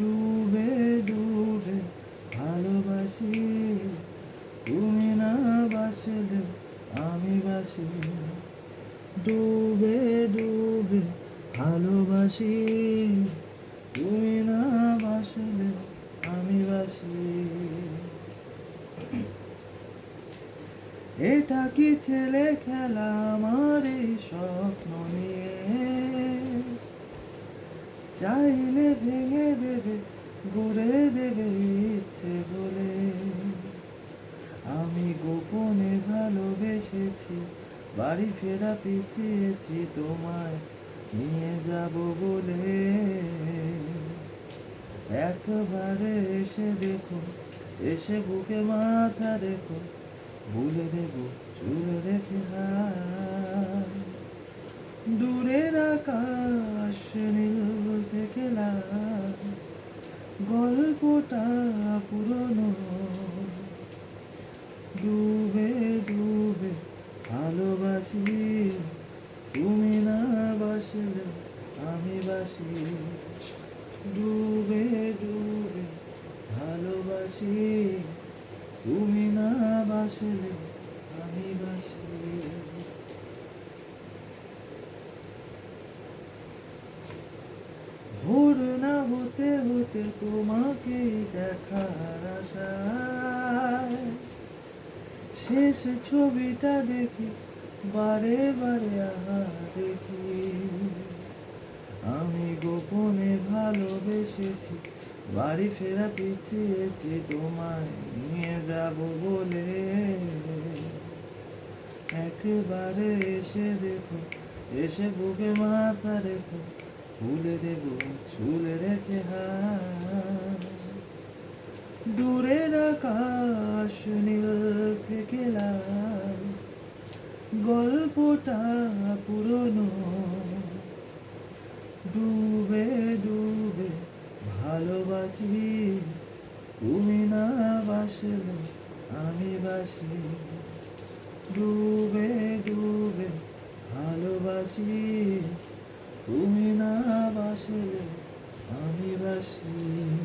ডুবে ডুবে ভালোবাসি। তুমি না বাসলে আমি বাসি। ডুবে ডুবে ভালোবাসি। তুমি না বাসলে আমি বাসি। এটা কি ছেলে খেলা? আমার স্বপ্ন নিয়ে চাইলে ভেঙে দেবে, গড়ে দেবে ইচ্ছে বলে আমি গোপনে ভালোবেসেছি, বাড়ি ফেরা পিছিয়েছি তোমায়, নিয়ে যাব বলে। একবারে এসে দেখো, এসে বুকে মাথা রেখো, ভুলে দেব, চুলে রেখে দূরের আকাশ গল্পটা পুরনো। ডুবে ডুবে ভালোবাসি, তুমি না বাসলে আমি বাসি। ডুবে ডুবে ভালোবাসি, তুমি না বাসলে আমি বাসি। ভোর না হতে হতে তোমাকে দেখার আশায়। শেষ ছবিটা দেখি, বারে বারে আহা দেখি। আমি গোপনে ভালোবেসেছি, বাড়ি ফেরা পিছিয়েছি, তোমায় নিয়ে যাব বলে। একেবারে এসে দেখো, এসে বুকে মাথা রেখো ভুলে দেব চুলে রেখে হাত। দূরের আকাশ নীল থেকে লাল, গল্পটা পুরনো। ডুবে ডুবে ভালোবাসি, তুমি না বাসলে আমি বাসি। ডুবে ডুবে ভালোবাসি bless.